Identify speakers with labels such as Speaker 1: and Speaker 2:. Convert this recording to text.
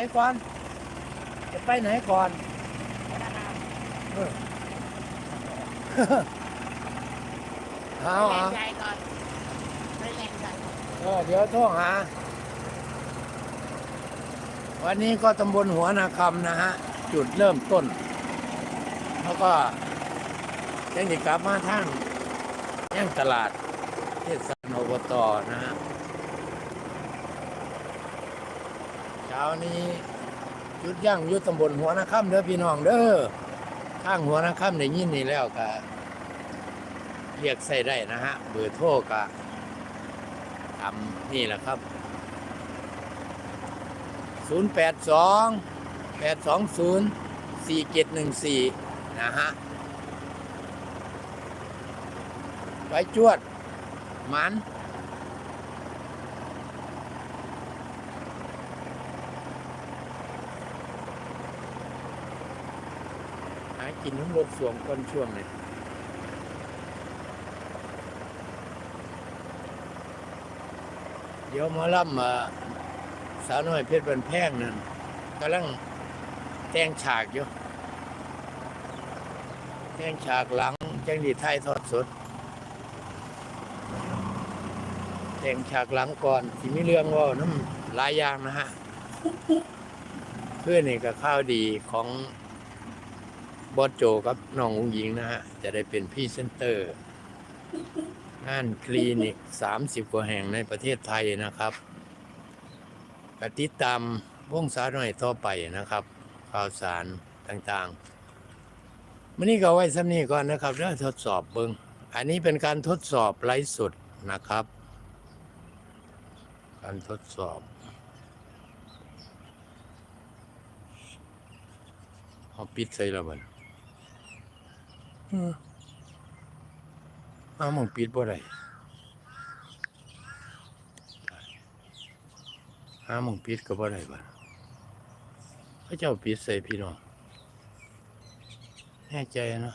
Speaker 1: ไหนก่อนจะไปไหนก่อนเออเอา
Speaker 2: แร
Speaker 1: เอา
Speaker 2: งใจก่อนไม่แรงใจ
Speaker 1: เออเดี๋ยวโทรหา วันนี้ก็ตำบลหัวนาคำนะฮะ จุดเริ่มต้น แล้วก็ยังจะกลับมาทางย่างตลาดเทศบาลอบตนะฮะ เช้านี้ยุดย่างยุดตำบลหัวนาคำเด้อพี่น้องเด้อข้างหัวนาคำในยินนี่แล้วก็เรียกใส่ได้นะฮะเบอร์โทรก็ทำนี่แหละครับ 082 820 4714 นะฮะไปจวดมันากินน้ำรถสวมก้นช่วงเลยเดี๋ยวมาล่ำมาสาวน้อยเพชรบันแพงนั่นกำลังแต่งฉากอยู่แต่งฉากหลังจังดีไทยทอดสดแต่งฉากหลังก่อนที่มีเรื่องว่าน้ำหลายอย่างนะฮะเพื่อนนี่ก็ข้าวดีของ บอสโจกับน้องอุ้งยิงนะฮะ จะได้เป็นพี่เซนเตอร์งานคลินิก30กว่าแห่งในประเทศไทยนะครับกติดตามวงสาวน้อยต่อไปนะครับ ข่าวสารต่างๆมื่อนี้ก็ไว้ซ้ำนี้ก่อนนะครับเรื่องทดสอบเบิงอันนี้เป็นการทดสอบไลฟ์สดนะครับ การทดสอบเอาปิดใส่และบัด เอามองปิดบ่ได้หามองปิดก็บ่ได้บัดเขาเจ้าปิดใส่พี่น้องแน่ใจนะ